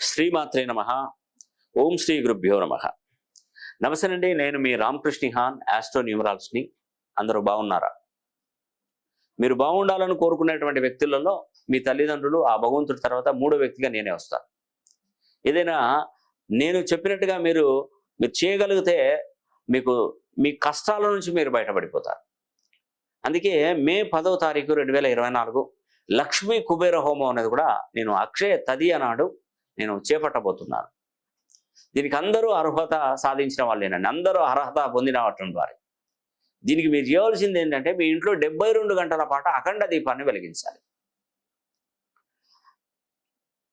శ్రీమాత్రే నమ. ఓం శ్రీ గురుభ్యో నమ. నమస్తేనండి నేను మీ రామకృష్ణిహాన్ ఆస్ట్రో అందరూ బాగున్నారా? మీరు బాగుండాలని కోరుకునేటువంటి వ్యక్తులలో మీ తల్లిదండ్రులు ఆ భగవంతుడి తర్వాత మూడో వ్యక్తిగా నేనే వస్తాను. ఏదైనా నేను చెప్పినట్టుగా మీరు మీరు చేయగలిగితే మీకు మీ కష్టాల నుంచి మీరు బయటపడిపోతారు. అందుకే మే పదవ తారీఖు రెండు వేల ఇరవై నాలుగు లక్ష్మీ కుబేర హోమం అనేది కూడా నేను అక్షయ తదియ నాడు నేను చేపట్టబోతున్నాను. దీనికి అందరూ అర్హత సాధించిన వాళ్ళేనండి. అందరూ అర్హత పొందిన వారు. దీనికి మీరు చేయవలసింది ఏంటంటే మీ ఇంట్లో డెబ్బై రెండు గంటల పాటు అఖండ దీపాన్ని వెలిగించాలి.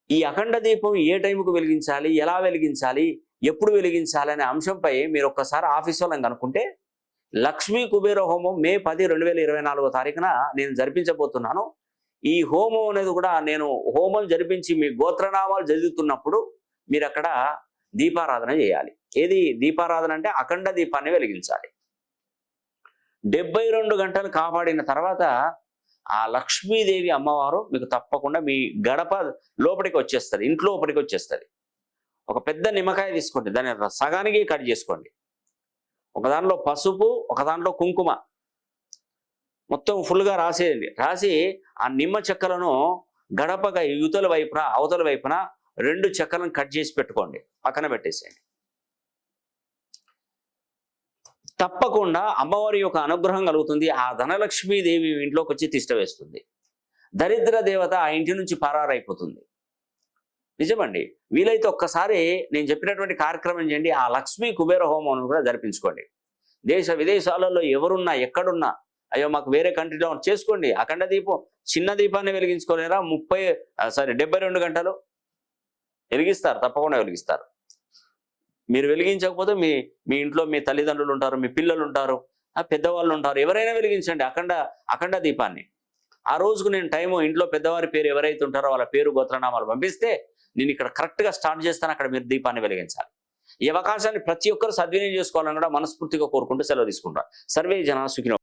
ఈ అఖండ దీపం ఏ టైంకు వెలిగించాలి? ఎలా వెలిగించాలి? ఎప్పుడు వెలిగించాలి అనే అంశంపై మీరు ఒక్కసారి ఆఫీస్ వాళ్ళని కనుక్కుంటే లక్ష్మీ కుబేర హోమం మే పది రెండు వేల ఇరవై నాలుగో తారీఖున నేను జరిపించబోతున్నాను. ఈ హోమం అనేది కూడా నేను హోమం జరిపించి మీ గోత్రనామాలు చదువుతున్నప్పుడు మీరు అక్కడ దీపారాధన చేయాలి. ఏది దీపారాధన అంటే అఖండ దీపాన్ని వెలిగించాలి. డెబ్బై రెండు గంటలు కాపాడిన తర్వాత ఆ లక్ష్మీదేవి అమ్మవారు మీకు తప్పకుండా మీ గడప లోపలికి వచ్చేస్తుంది ఇంట్లో లోపలికి వచ్చేస్తుంది. ఒక పెద్ద నిమ్మకాయ తీసుకోండి దాన్ని సగానికి కట్ చేసుకోండి. ఒక దాంట్లో పసుపు ఒక దాంట్లో కుంకుమ. మొత్తం ఫుల్గా రాసేయండి. రాసి ఆ నిమ్మ చెక్కలను గడపగా యువతల వైపున అవతల వైపున రెండు చెక్కలను కట్ చేసి పెట్టుకోండి. పక్కన పెట్టేసేయండి. తప్పకుండా అమ్మవారి యొక్క అనుగ్రహం కలుగుతుంది. ఆ ధనలక్ష్మీదేవి ఇంట్లోకి వచ్చి తిష్టవేస్తుంది దరిద్ర దేవత ఆ ఇంటి నుంచి పరారైపోతుంది. నిజమండి. వీలైతే ఒక్కసారి నేను చెప్పినటువంటి కార్యక్రమం చేయండి. ఆ లక్ష్మీ కుబేర హోమం కూడా జరిపించుకోండి. దేశ విదేశాలలో ఎవరున్నా ఎక్కడున్నా అయ్యో మాకు వేరే కంట్రీలో చేసుకోండి. అఖండ దీపం చిన్న దీపాన్ని వెలిగించుకోలేరా? ముప్పై సారీ డెబ్బై రెండు గంటలు వెలిగిస్తారు తప్పకుండా వెలిగిస్తారు. మీరు వెలిగించకపోతే మీ మీ ఇంట్లో మీ తల్లిదండ్రులు ఉంటారు మీ పిల్లలు ఉంటారు ఆ పెద్దవాళ్ళు ఉంటారు ఎవరైనా వెలిగించండి అఖండ అఖండ దీపాన్ని. ఆ రోజుకు నేను టైము ఇంట్లో పెద్దవారి పేరు ఎవరైతే ఉంటారో వాళ్ళ పేరు గోత్రనామాలు పంపిస్తే నేను ఇక్కడ కరెక్ట్గా స్టార్ట్ చేస్తాను అక్కడ మీరు దీపాన్ని వెలిగించాలి. ఈ అవకాశాన్ని ప్రతి ఒక్కరు సద్వినియోగం చేసుకోవాలని కూడా మనస్ఫూర్తిగా కోరుకుంటూ సెలవు తీసుకుంటారు సర్వే జన సుఖినో